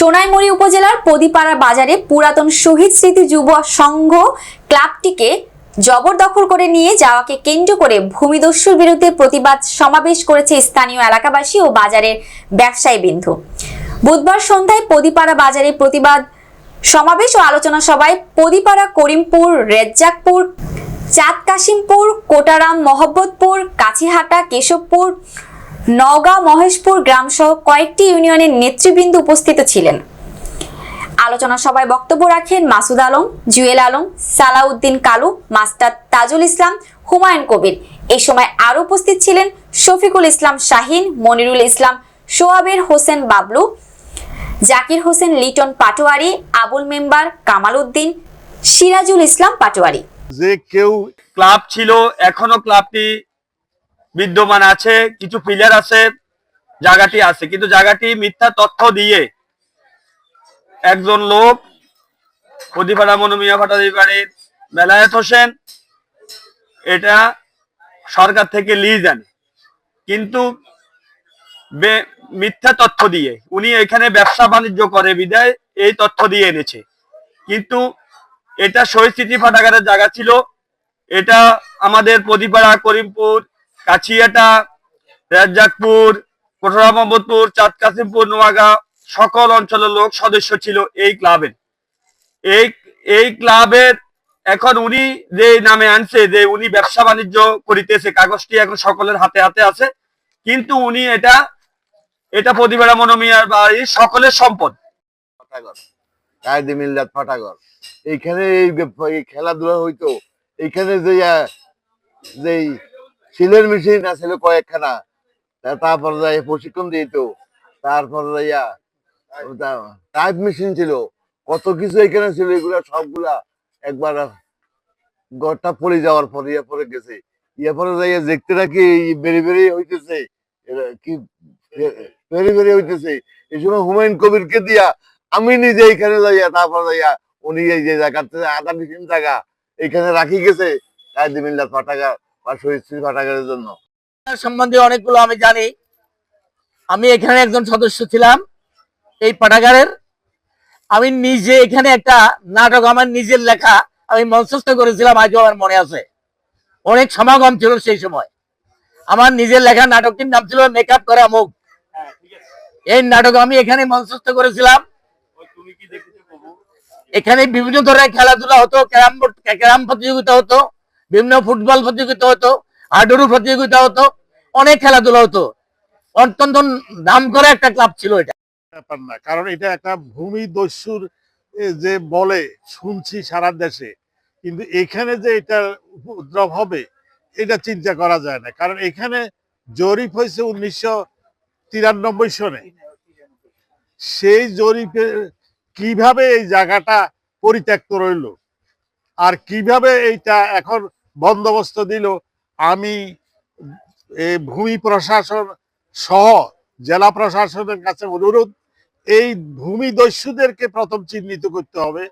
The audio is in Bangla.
সোনাইমুড়ি উপজেলার পদিপাড়া বাজারে পুরাতন শহীদ স্মৃতি যুব সংঘ ক্লাবটিকে জবরদখল করে নিয়ে যাওয়াকে কেন্দ্র করে ভূমিদস্যুর বিরুদ্ধে প্রতিবাদ সমাবেশ করেছে স্থানীয় এলাকাবাসী ও বাজারের ব্যবসায়ী বিন্দু বুধবার সন্ধ্যায় পদিপাড়া বাজারে প্রতিবাদ সমাবেশ ও আলোচনা সভায় পদিপাড়া করিমপুর, রেজ্জাকপুর চাঁদ কাশিমপুর কোটারাম, মহব্বতপুর, কাছিহাটা, কেশবপুর নওগাঁ মহেশপুর গ্রামসহ কয়েকটি ইউনিয়নের নেতৃবৃন্দ উপস্থিত ছিলেন। আলোচনা সভায় বক্তব্য রাখেন মাসুদ আলম, জুয়েল আলম, সালাউদ্দিন কালু, মাস্টার তাজুল ইসলাম, হুমায়ুন কবির। এই সময় আরও উপস্থিত ছিলেন শফিকুল ইসলাম শাহিন, মনিরুল ইসলাম সোয়াবের হোসেন বাবলু, জাকির হোসেন লিটন পাটোয়ারি, আবুল মেম্বার কামাল উদ্দিন, সিরাজুল ইসলাম পাটোয়ারি। যে কেউ ক্লাব ছিল, এখনও ক্লাবটি বিদ্যমান আছে, কিছু পিলার আছে, জায়গাটি আছে। কিন্তু জায়গাটি মিথ্যা তথ্য দিয়ে একজন লোক প্রতিপাড়া মনুমিয়া ভাটারি বাড়ির বেলায়েত হোসেন, এটা সরকার থেকে লিজ আনে কিন্তু মিথ্যা তথ্য দিয়ে, উনি এখানে ব্যবসা বাণিজ্য করে, বিদায় এই তথ্য দিয়ে এনেছে। কিন্তু এটা শহীদ স্মৃতি পাঠাগারের জায়গা ছিল, এটা আমাদের প্রদীপাড়া করিমপুর কাছিয়াটা, রাজ্জাকপুর কোটরা মোহাম্মদপুর চাঁদ কাসিমপুর নোয়াগাঁ সকল অঞ্চলের লোক সদস্য ছিল এই ক্লাবের এই এই ক্লাবের এখন উনি যে নামে আনছে, যে উনি ব্যবসা বাণিজ্য করিতেছে, কাগজটি এখন সকলের হাতে হাতে আছে। কিন্তু উনি এটা এটা প্রতিবেড়া মনোমিয়ার বাড়ির সকলের সম্পদ। এইখানে এই খেলাধুলা হইতো, এইখানে যে যেই সিলের মেশিন আছিল কয়েকখানা। তারপর যাই প্রশিক্ষণ দিত। তারপর যাইয়া টাইপ মেশিন ছিল। কত কিছু এখানে ছিল, এগুলা সবগুলা একবার ঘরটা পড়ে যাওয়ার পরে ইয়ে পরে গেছে। ইয়ে পরে যাইয়া দেখতে নাকি বেরি বেরি হইতেছে। কি বেরি বেরি হইতেছে। এই সময় হুমায়ুন কবিরকে দিয়া আমি নিজে এখানে যাইয়া, তারপর যাইয়া উনি এই যে জায়গাতে আধা মিশিন জায়গা এখানে রাখি গেছে। কায়দি মিল্লাত ফাটাগার এখানে একজন সদস্য ছিলাম এই পাঠাগারের মঞ্চস্থ অনেক সমাগম ছিল সেই সময়। আমার নিজের লেখা নাটকটির নাম ছিল মেকআপ করা মুখ। এই নাটক আমি এখানে মঞ্চস্থ করেছিলাম। এখানে বিভিন্ন ধরনের খেলাধুলা হতো, ক্যারাম বোর্ড, ক্যারাম প্রতিযোগিতা হতো। বিভিন্ন ফুটবল প্রতিযোগিতা হতো হাডুডু প্রতিযোগিতা হতো, অনেক খেলাধুলা হতো। অত্যন্ত নাম করা একটা ক্লাব ছিল এটা। ব্যাপার না, কারণ এটা একটা ভূমি দস্যুর যে বলে, শুনছি সারা দেশে। কিন্তু এখানে যে এটা উপদ্রব হবে, এটা চিন্তা করা যায় না। কারণ এখানে জরিপ হয়েছে উনিশশো তিরানব্বই সনে। সেই জরিপে কীভাবে এই জায়গাটা পরিত্যক্ত রইল? আর কীভাবে এইটা এখন বন্দোবস্ত দিল। আমি ভূমি প্রশাসন সহ জেলা প্রশাসনের কাছে অনুরোধ, এই ভূমি দস্যুদেরকে প্রথম চিহ্নিত করতে হবে।